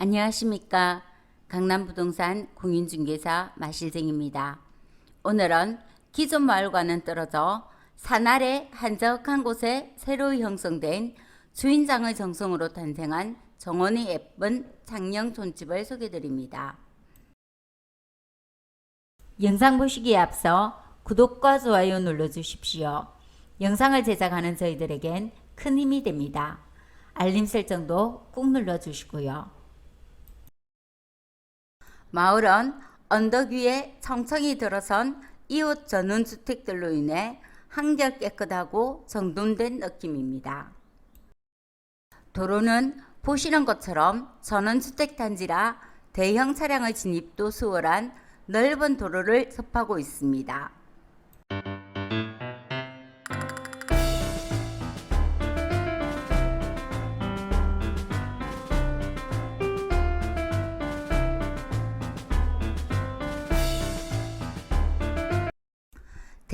안녕하십니까. 강남부동산 공인중개사 마실쟁입니다. 오늘은 기존 마을과는 떨어져 산 아래 한적한 곳에 새로 형성된 주인장의 정성으로 탄생한 정원이 예쁜 장령 촌집을 소개드립니다. 영상 보시기에 앞서 구독과 좋아요 눌러주십시오. 영상을 제작하는 저희들에겐 큰 힘이 됩니다. 알림 설정도 꾹 눌러주시고요. 마을은 언덕 위에 청청이 들어선 이웃 전원 주택들로 인해 한결 깨끗하고 정돈된 느낌입니다. 도로는 보시는 것처럼 전원주택 단지라 대형 차량의 진입도 수월한 넓은 도로를 접하고 있습니다.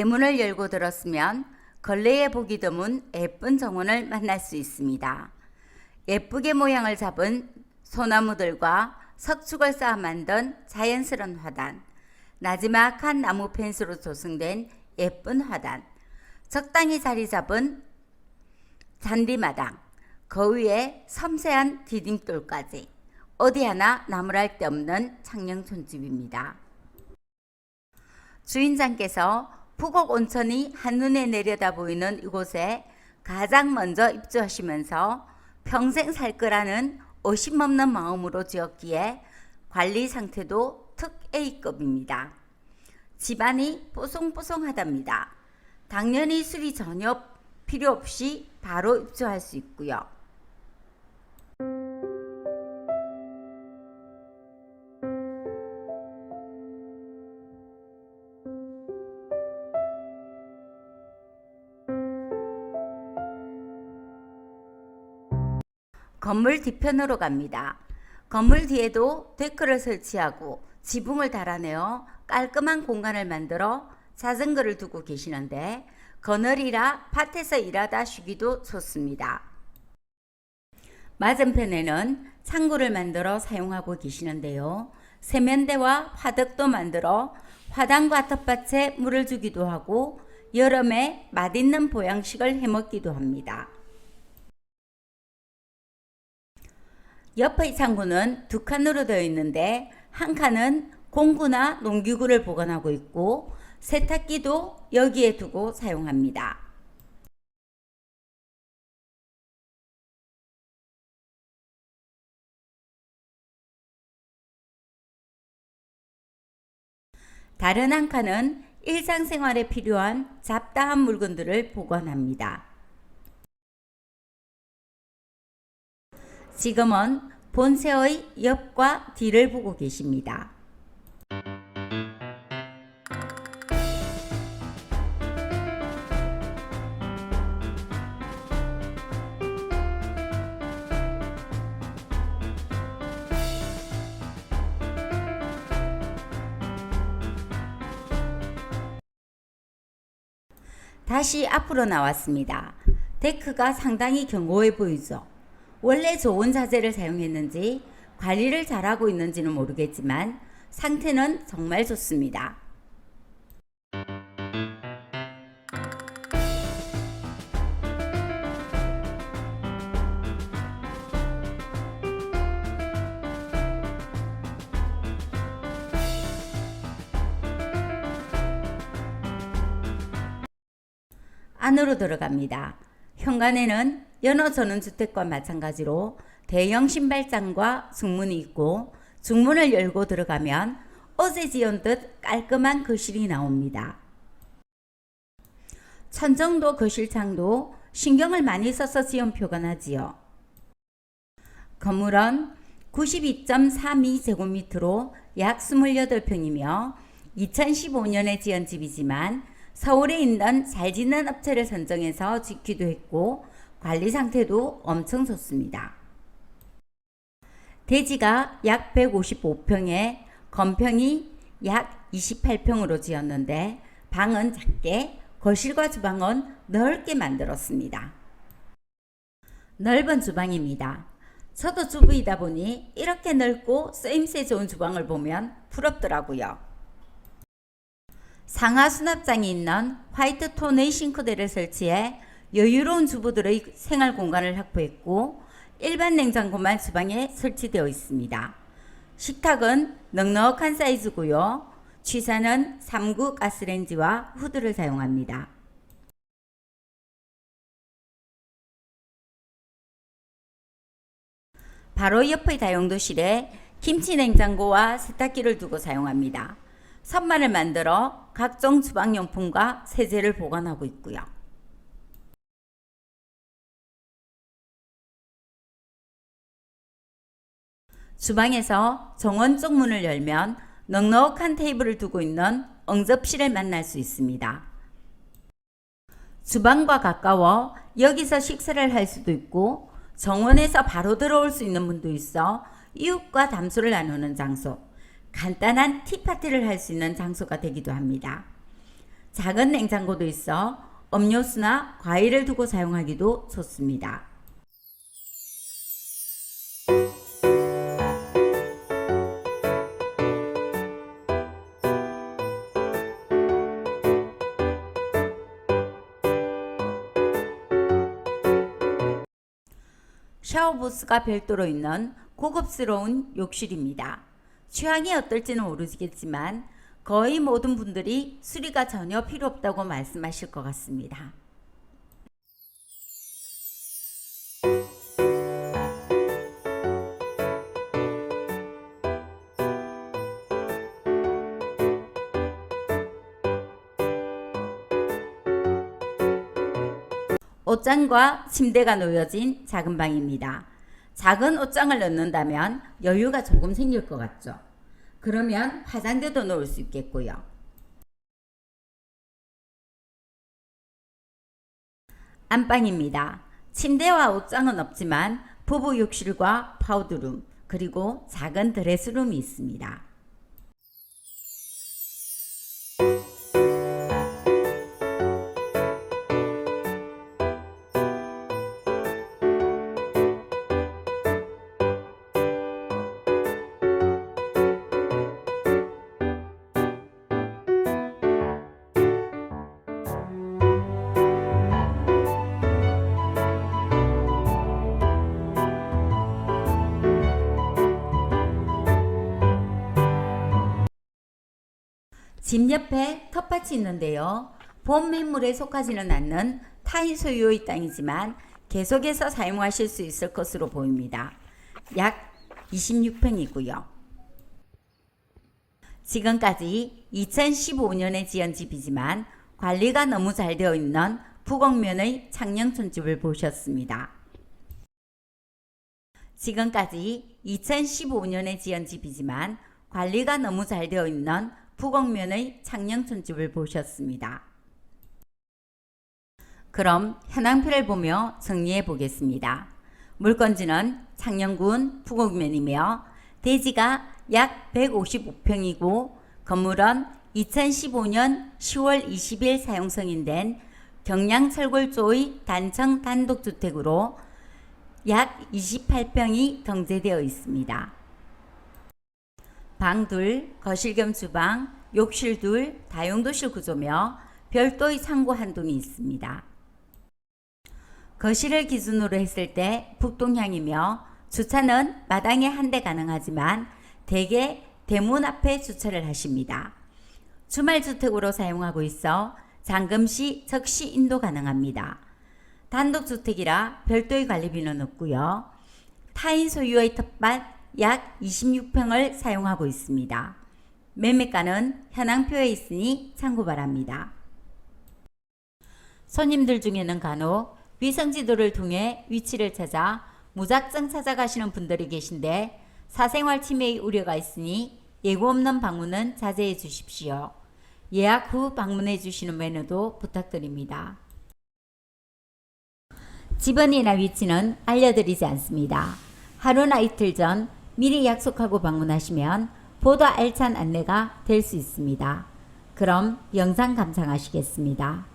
대문을 열고 들었으면 걸레에 보기 드문 예쁜 정원을 만날 수 있습니다. 예쁘게 모양을 잡은 소나무들과 석축을 쌓아 만든 자연스러운 화단, 나지막한 나무 펜스로 조성된 예쁜 화단, 적당히 자리 잡은 잔디마당, 그 위에 섬세한 디딤돌까지 어디 하나 나무랄 데 없는 창녕 촌집입니다. 주인장께서 북옥 온천이 한눈에 내려다 보이는 이곳에 가장 먼저 입주하시면서 평생 살 거라는 의심 없는 마음으로 지었기에 관리 상태도 특 A급입니다. 집안이 뽀송뽀송하답니다. 당연히 수리 전혀 필요 없이 바로 입주할 수 있고요. 건물 뒤편으로 갑니다. 건물 뒤에도 데크를 설치하고 지붕을 달아내어 깔끔한 공간을 만들어 자전거를 두고 계시는데 그늘이라 밭에서 일하다 쉬기도 좋습니다. 맞은편에는 창고를 만들어 사용하고 계시는데요. 세면대와 화덕도 만들어 화단과 텃밭에 물을 주기도 하고 여름에 맛있는 보양식을 해먹기도 합니다. 옆의 창고는 두 칸으로 되어 있는데 한 칸은 공구나 농기구를 보관하고 있고 세탁기도 여기에 두고 사용합니다. 다른 한 칸은 일상생활에 필요한 잡다한 물건들을 보관합니다. 지금은 본세의 옆과 뒤를 보고 계십니다. 다시 앞으로 나왔습니다. 데크가 상당히 견고해 보이죠. 원래 좋은 자재를 사용했는지 관리를 잘하고 있는지는 모르겠지만 상태는 정말 좋습니다. 안으로 들어갑니다. 현관에는 연어 전원주택과 마찬가지로 대형 신발장과 중문이 있고 중문을 열고 들어가면 어제 지은 듯 깔끔한 거실이 나옵니다. 천정도 거실창도 신경을 많이 써서 지은 표현하지요. 건물은 92.32제곱미터로 약 28평이며 2015년에 지은 집이지만 서울에 있는 잘 짓는 업체를 선정해서 짓기도 했고 관리 상태도 엄청 좋습니다. 대지가 약 155평에 건평이 약 28평으로 지었는데 방은 작게 거실과 주방은 넓게 만들었습니다. 넓은 주방입니다. 저도 주부이다 보니 이렇게 넓고 쓰임새 좋은 주방을 보면 부럽더라고요. 상하 수납장이 있는 화이트 톤의 싱크대를 설치해 여유로운 주부들의 생활 공간을 확보했고 일반 냉장고만 주방에 설치되어 있습니다. 식탁은 넉넉한 사이즈고요. 취사는 3구 가스레인지와 후드를 사용합니다. 바로 옆의 다용도실에 김치 냉장고와 세탁기를 두고 사용합니다. 선반을 만들어 각종 주방용품과 세제를 보관하고 있고요. 주방에서 정원 쪽 문을 열면 넉넉한 테이블을 두고 있는 응접실을 만날 수 있습니다. 주방과 가까워 여기서 식사를 할 수도 있고 정원에서 바로 들어올 수 있는 문도 있어 이웃과 담소를 나누는 장소, 간단한 티파티를 할 수 있는 장소가 되기도 합니다. 작은 냉장고도 있어 음료수나 과일을 두고 사용하기도 좋습니다. 샤워 부스가 별도로 있는 고급스러운 욕실입니다. 취향이 어떨지는 모르겠지만 거의 모든 분들이 수리가 전혀 필요 없다고 말씀하실 것 같습니다. 옷장과 침대가 놓여진 작은 방입니다. 작은 옷장을 넣는다면 여유가 조금 생길 것 같죠. 그러면 화장대도 놓을 수 있겠고요. 안방입니다. 침대와 옷장은 없지만 부부 욕실과 파우드룸 그리고 작은 드레스룸이 있습니다. 집 옆에 텃밭이 있는데요. 본 매물에 속하지는 않는 타인 소유의 땅이지만 계속해서 사용하실 수 있을 것으로 보입니다. 약 26평이고요. 지금까지 2015년에 지은 집이지만 관리가 너무 잘 되어 있는 부곡면의 창녕촌 집을 보셨습니다. 지금까지 2015년에 지은 집이지만 관리가 너무 잘 되어 있는 부곡면의 창녕촌 집을 보셨습니다. 그럼 현황표를 보며 정리해 보겠습니다. 물건지는 창녕군 부곡면이며 대지가 약 155평이고 건물은 2015년 10월 20일 사용 승인된 경량철골조의 단층 단독주택으로 약 28평이 경제되어 있습니다. 방 둘, 거실 겸 주방, 욕실 둘, 다용도실 구조며 별도의 창고 한 동이 있습니다. 거실을 기준으로 했을 때 북동향이며 주차는 마당에 한 대 가능하지만 대개 대문 앞에 주차를 하십니다. 주말 주택으로 사용하고 있어 잠금시 즉시 인도 가능합니다. 단독주택이라 별도의 관리비는 없고요. 타인 소유의 텃밭 약 26평을 사용하고 있습니다. 매매가는 현황표에 있으니 참고 바랍니다. 손님들 중에는 간혹 위성지도를 통해 위치를 찾아 무작정 찾아가시는 분들이 계신데 사생활 침해의 우려가 있으니 예고 없는 방문은 자제해 주십시오. 예약 후 방문해 주시는 매너도 부탁드립니다. 집원이나 위치는 알려드리지 않습니다. 하루나 이틀 전 미리 약속하고 방문하시면 보다 알찬 안내가 될 수 있습니다. 그럼 영상 감상하시겠습니다.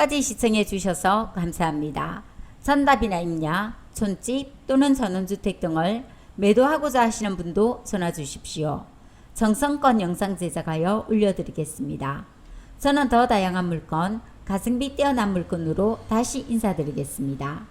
끝까지 시청해 주셔서 감사합니다. 전답이나 임야, 촌집 또는 전원주택 등을 매도하고자 하시는 분도 전화 주십시오. 정성껏 영상 제작하여 올려드리겠습니다. 저는 더 다양한 물건, 가성비 뛰어난 물건으로 다시 인사드리겠습니다.